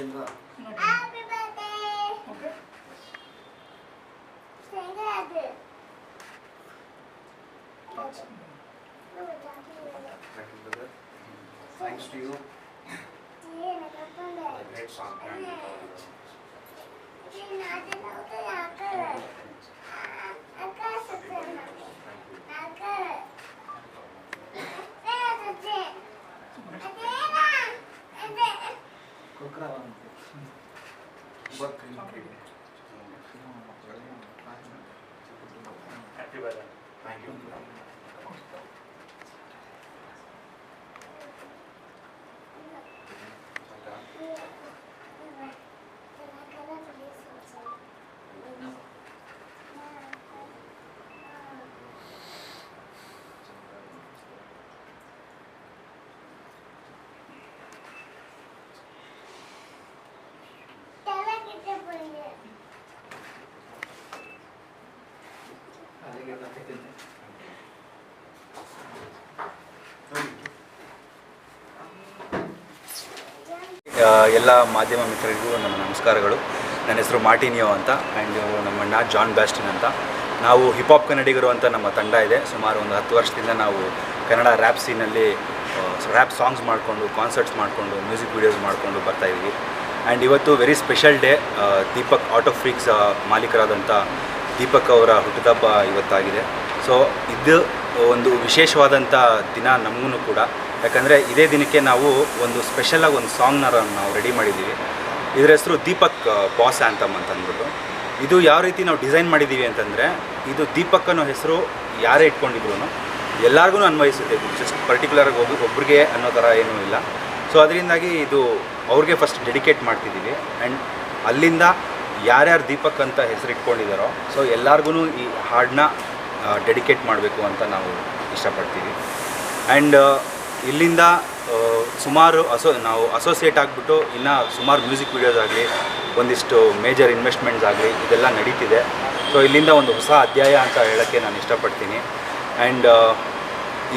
Happy birthday. Okay. Thanks to you. A great song. ಎಲ್ಲ ಮಾಧ್ಯಮ ಮಿತ್ರರಿಗೂ ನಮ್ಮ ನಮಸ್ಕಾರಗಳು. ನನ್ನ ಹೆಸರು ಮಾರ್ಟಿನಿಯೋ ಅಂತ ಆ್ಯಂಡ್ ನಮ್ಮಣ್ಣ ಜಾನ್ ಬ್ಯಾಸ್ಟಿನ್ ಅಂತ. ನಾವು ಹಿಪ್ ಹಾಪ್ ಕನ್ನಡಿಗರು ಅಂತ ನಮ್ಮ ತಂಡ ಇದೆ. ಸುಮಾರು ಒಂದು ಹತ್ತು ವರ್ಷದಿಂದ ನಾವು ಕನ್ನಡ ರ್ಯಾಪ್ ಸೀನಲ್ಲಿ ರ್ಯಾಪ್ ಸಾಂಗ್ಸ್ ಮಾಡಿಕೊಂಡು ಕಾನ್ಸರ್ಟ್ಸ್ ಮಾಡಿಕೊಂಡು ಮ್ಯೂಸಿಕ್ ವೀಡಿಯೋಸ್ ಮಾಡಿಕೊಂಡು ಬರ್ತಾಯಿದ್ದೀವಿ ಆ್ಯಂಡ್ ಇವತ್ತು very special day Deepak Auto Freaks ಮಾಲೀಕರಾದಂಥ Deepak ಅವರ ಹುಟ್ಟುಹಬ್ಬ ಇವತ್ತಾಗಿದೆ. ಸೊ ಇದು ಒಂದು ವಿಶೇಷವಾದಂಥ ದಿನ ನಮಗೂ ಕೂಡ. ಯಾಕಂದರೆ ಇದೇ ದಿನಕ್ಕೆ ನಾವು ಒಂದು ಸ್ಪೆಷಲಾಗಿ ಒಂದು ಸಾಂಗ್ನ ನಾವು ರೆಡಿ ಮಾಡಿದ್ದೀವಿ. ಇದರ ಹೆಸರು ದೀಪಕ್ ಬಾಸ್ ಆ್ಯಂಥಮ್ ಅಂತ ಅಂದ್ಬಿಟ್ಟು ಇದು ಯಾವ ರೀತಿ ನಾವು ಡಿಸೈನ್ ಮಾಡಿದ್ದೀವಿ ಅಂತಂದರೆ, ಇದು ದೀಪಕ್ ಅನ್ನೋ ಹೆಸರು ಯಾರೇ ಇಟ್ಕೊಂಡಿದ್ರು ಎಲ್ಲರಿಗೂ ಅನ್ವಯಿಸುತ್ತೆ. ಇದು ಜಸ್ಟ್ ಪರ್ಟಿಕ್ಯುಲರಾಗಿ ಒಬ್ಬ ಒಬ್ರಿಗೆ ಅನ್ನೋ ಥರ ಏನೂ ಇಲ್ಲ. ಸೊ ಅದರಿಂದಾಗಿ ಇದು ಅವ್ರಿಗೆ ಫಸ್ಟ್ ಡೆಡಿಕೇಟ್ ಮಾಡ್ತಿದ್ದೀವಿ. ಆ್ಯಂಡ್ ಅಲ್ಲಿಂದ ಯಾರ್ಯಾರು ದೀಪಕ್ ಅಂತ ಹೆಸರಿಟ್ಕೊಂಡಿದ್ದಾರೋ ಸೊ ಎಲ್ಲರಿಗೂ ಈ ಹಾಡನ್ನ ಡೆಡಿಕೇಟ್ ಮಾಡಬೇಕು ಅಂತ ನಾವು ಇಷ್ಟಪಡ್ತೀವಿ. ಆ್ಯಂಡ್ ಇಲ್ಲಿಂದ ಸುಮಾರು ಅಸೋ, ನಾವು ಅಸೋಸಿಯೇಟ್ ಆಗಿಬಿಟ್ಟು ಇನ್ನು ಸುಮಾರು ಮ್ಯೂಸಿಕ್ ವೀಡಿಯೋಸ್ ಆಗಲಿ, ಒಂದಿಷ್ಟು ಮೇಜರ್ ಇನ್ವೆಸ್ಟ್ಮೆಂಟ್ಸ್ ಆಗಲಿ, ಇದೆಲ್ಲ ನಡೀತಿದೆ. ಸೊ ಇಲ್ಲಿಂದ ಒಂದು ಹೊಸ ಅಧ್ಯಾಯ ಅಂತ ಹೇಳೋಕ್ಕೆ ನಾನು ಇಷ್ಟಪಡ್ತೀನಿ. ಆ್ಯಂಡ್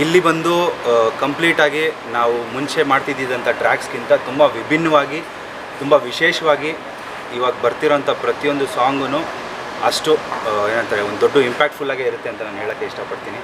ಇಲ್ಲಿ ಬಂದು ಕಂಪ್ಲೀಟಾಗಿ ನಾವು ಮುಂಚೆ ಮಾಡ್ತಿದ್ದಂಥ ಟ್ರ್ಯಾಕ್ಸ್ಗಿಂತ ತುಂಬ ವಿಭಿನ್ನವಾಗಿ, ತುಂಬ ವಿಶೇಷವಾಗಿ ಇವಾಗ ಬರ್ತಿರೋಂಥ ಪ್ರತಿಯೊಂದು ಸಾಂಗೂ ಅಷ್ಟು ಏನಂತಾರೆ ಒಂದು ದೊಡ್ಡ ಇಂಪ್ಯಾಕ್ಟ್ಫುಲ್ಲಾಗೇ ಇರುತ್ತೆ ಅಂತ ನಾನು ಹೇಳೋಕ್ಕೆ ಇಷ್ಟಪಡ್ತೀನಿ.